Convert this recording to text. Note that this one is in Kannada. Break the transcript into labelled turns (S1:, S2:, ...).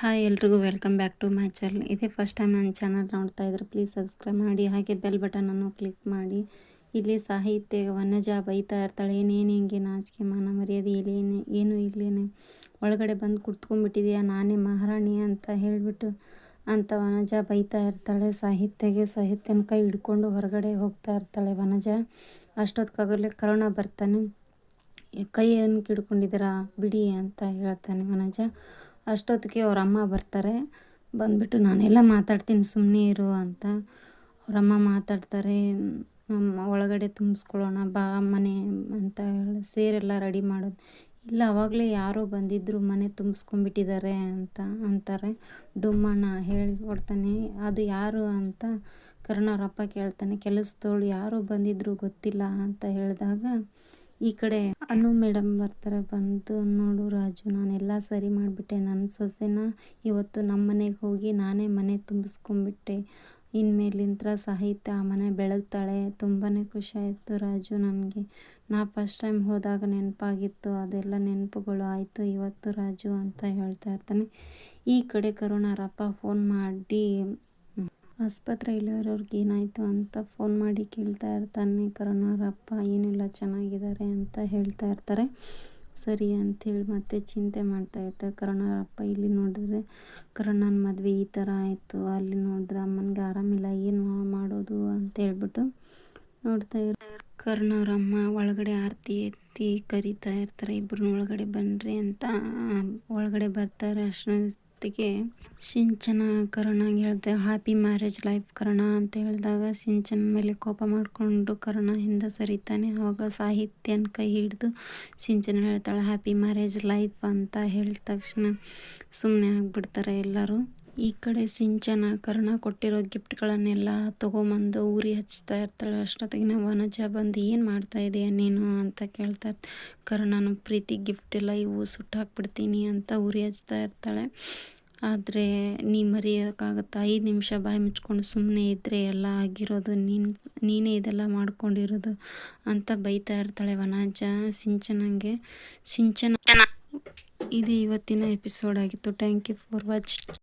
S1: ಹಾಯ್ ಎಲ್ರಿಗೂ welcome back to my channel. ಇದೇ ಫಸ್ಟ್ ಟೈಮ್ ನನ್ನ ಚಾನಲ್ ನೋಡ್ತಾ ಇದ್ರೆ ಪ್ಲೀಸ್ ಸಬ್ಸ್ಕ್ರೈಬ್ ಮಾಡಿ, ಹಾಗೆ ಬೆಲ್ ಬಟನನ್ನು ಕ್ಲಿಕ್ ಮಾಡಿ. ಇಲ್ಲಿ ಸಾಹಿತ್ಯ ವನಜ ಬೈತಾ ಇರ್ತಾಳೆ, ಏನೇನು ಹಿಂಗೆ ನಾಚಿಕೆ, ಮಾನ ಮರ್ಯಾದೆ ಇಲ್ಲೇನೆ ಏನು ಇಲ್ಲೇನೆ. ಒಳಗಡೆ ಬಂದು ಕುಡ್ತ್ಕೊಂಡ್ಬಿಟ್ಟಿದೆಯಾ ನಾನೇ ಮಹಾರಾಣಿ ಅಂತ ಹೇಳಿಬಿಟ್ಟು ಅಂತ ವನಜ ಬೈತಾ ಇರ್ತಾಳೆ. ಸಾಹಿತ್ಯಗೆ ಸಾಹಿತ್ಯನ ಕೈ ಹಿಡ್ಕೊಂಡು ಹೊರಗಡೆ ಹೋಗ್ತಾ ಇರ್ತಾಳೆ ವನಜ ಅಷ್ಟೊತ್ತಿಗಾಗಲೇ ಕರೋಣ ಬರ್ತಾನೆ. ಕೈಯನ್ನು ಕಿಡ್ಕೊಂಡಿದ್ದೀರಾ ಬಿಡಿ ಅಂತ ಹೇಳ್ತಾನೆ ವನಜ ಅಷ್ಟೊತ್ತಿಗೆ ಅವ್ರ ಅಮ್ಮ ಬರ್ತಾರೆ. ಬಂದ್ಬಿಟ್ಟು ನಾನೆಲ್ಲ ಮಾತಾಡ್ತೀನಿ ಸುಮ್ಮನೆ ಇರು ಅಂತ. ಅವರಮ್ಮ ಮಾತಾಡ್ತಾರೆ ಒಳಗಡೆ ತುಂಬಿಸ್ಕೊಳ್ಳೋಣ, ಬಾ ಮನೆ ಅಂತ ಹೇಳಿ ಸೇರೆಲ್ಲ ರೆಡಿ ಮಾಡೋದು. ಇಲ್ಲ, ಅವಾಗಲೇ ಯಾರೋ ಬಂದಿದ್ದರು ಮನೆ ತುಂಬಿಸ್ಕೊಂಬಿಟ್ಟಿದ್ದಾರೆ ಅಂತ ಅಂತಾರೆ. ಡುಮ್ಮಣ್ಣ, ಹೇಳಿ ಕೊಡ್ತಾನೆ ಅದು ಯಾರು? ಅಂತ ಕರ್ಣವ್ರಪ್ಪ ಕೇಳ್ತಾನೆ. ಕೆಲಸದವಳು ಯಾರೋ ಬಂದಿದ್ರು ಗೊತ್ತಿಲ್ಲ, ಅಂತ ಹೇಳಿದಾಗ ಈ ಕಡೆ ಅನು ಮೇಡಮ್ ಬರ್ತಾರೆ, ಬಂದು ನೋಡು ರಾಜು, ನಾನೆಲ್ಲ ಸರಿ ಮಾಡಿಬಿಟ್ಟೆ. ನನ್ನ ಸೊಸೆನ ಇವತ್ತು ನಮ್ಮ ಮನೆಗೆ ಹೋಗಿ ನಾನೇ ಮನೆ ತುಂಬಿಸ್ಕೊಂಬಿಟ್ಟೆ ಇನ್ಮೇಲಿಂತ್ರ ಸಾಹಿತ್ಯ ಆ ಮನೆ ಬೆಳಗ್ತಾಳೆ. ತುಂಬಾ ಖುಷಿ ಆಯಿತು ರಾಜು ನನಗೆ. ನಾ ಫಸ್ಟ್ ಟೈಮ್ ಹೋದಾಗ ನೆನಪಾಗಿತ್ತು. ಅದೆಲ್ಲ ನೆನಪುಗಳು ಆಯಿತು ಇವತ್ತು ರಾಜು ಅಂತ ಹೇಳ್ತಾ ಇರ್ತಾನೆ. ಈ ಕಡೆ ಕರುಣಾರಪ್ಪ ಫೋನ್ ಮಾಡಿ ಆಸ್ಪತ್ರೆಯಲ್ಲಿರೋರ್ಗೆ ಏನಾಯಿತು ಅಂತ ಫೋನ್ ಮಾಡಿ ಕೇಳ್ತಾ ಇರ್ತಾನೆ ಕರುಣಾರಪ್ಪ ಏನಿಲ್ಲ, ಚೆನ್ನಾಗಿದ್ದಾರೆ ಅಂತ ಹೇಳ್ತಾ ಇರ್ತಾರೆ. ಸರಿ ಅಂಥೇಳಿ ಮತ್ತೆ ಚಿಂತೆ ಮಾಡ್ತಾ ಇರ್ತಾರೆ ಕರುಣಾರಪ್ಪ ಇಲ್ಲಿ ನೋಡಿದ್ರೆ ಕರುಣನ ಮದುವೆ ಈ ಥರ ಆಯಿತು, ಅಲ್ಲಿ ನೋಡಿದ್ರೆ ಅಮ್ಮನಿಗೆ ಆರಾಮಿಲ್ಲ, ಏನು ಮಾಡೋದು? ಅಂತ ಹೇಳ್ಬಿಟ್ಟು ನೋಡ್ತಾ ಇರ್ತಾರೆ ಕರುಣಾರಮ್ಮ ಒಳಗಡೆ ಆರತಿ, ಎತ್ತಿ ಕರಿತಾ ಇರ್ತಾರೆ ಇಬ್ಬರು ಒಳಗಡೆ ಬನ್ನಿರಿ ಅಂತ, ಒಳಗಡೆ ಬರ್ತಾರೆ ಅಷ್ಟೇ ಹೊತ್ತಿಗೆ ಸಿಂಚನ ಕರುಣ ಹೇಳ್ದೆ ಹ್ಯಾಪಿ ಮ್ಯಾರೇಜ್ ಲೈಫ್ ಕರುಣ ಅಂತ ಹೇಳಿದಾಗ ಸಿಂಚನ ಮೇಲೆ ಕೋಪ ಮಾಡಿಕೊಂಡು ಕರುಣ ಹಿಂದೆ ಸರಿತಾನೆ. ಆವಾಗ ಸಾಹಿತ್ಯನ ಕೈ ಹಿಡಿದು ಸಿಂಚನ ಹೇಳ್ತಾಳೆ ಹ್ಯಾಪಿ ಮ್ಯಾರೇಜ್ ಲೈಫ್ ಅಂತ ಹೇಳಿದ ತಕ್ಷಣ ಸುಮ್ಮನೆ ಆಗಿಬಿಡ್ತಾರೆ ಎಲ್ಲರೂ. ಈ ಕಡೆ ಸಿಂಚನ, ಕರ್ಣ ಕೊಟ್ಟಿರೋ ಗಿಫ್ಟ್ಗಳನ್ನೆಲ್ಲ ತೊಗೊಂಬಂದು ಊರಿ ಹಚ್ತಾ ಇರ್ತಾಳೆ. ಅಷ್ಟೊತ್ತಿಗೆ ವನಜ ಬಂದು, ಏನು ಮಾಡ್ತಾ ಇದೆಯಾ ನೀನು? ಅಂತ ಕೇಳ್ತಾ ಕರ್ಣನ ಪ್ರೀತಿ ಗಿಫ್ಟ್ ಎಲ್ಲ ಇವು ಸುಟ್ಟು ಹಾಕ್ಬಿಡ್ತೀನಿ ಅಂತ ಉರಿ ಹಚ್ತಾ ಇರ್ತಾಳೆ. ಆದರೆ ನೀ ಮರೆಯೋಕ್ಕಾಗತ್ತಾ? ಐದು ನಿಮಿಷ ಬಾಯಿ ಮುಚ್ಕೊಂಡು ಸುಮ್ಮನೆ ಇದ್ದರೆ ಎಲ್ಲ ಆಗಿರೋದು, ನೀನು, ನೀನೇ ಇದೆಲ್ಲ ಮಾಡ್ಕೊಂಡಿರೋದು ಅಂತ ಬೈತಾ ಇರ್ತಾಳೆ ವನಜ ಸಿಂಚನಂಗೆ. ಸಿಂಚನ, ಇದು ಇವತ್ತಿನ ಎಪಿಸೋಡ್ ಆಗಿತ್ತು. Thank you for watching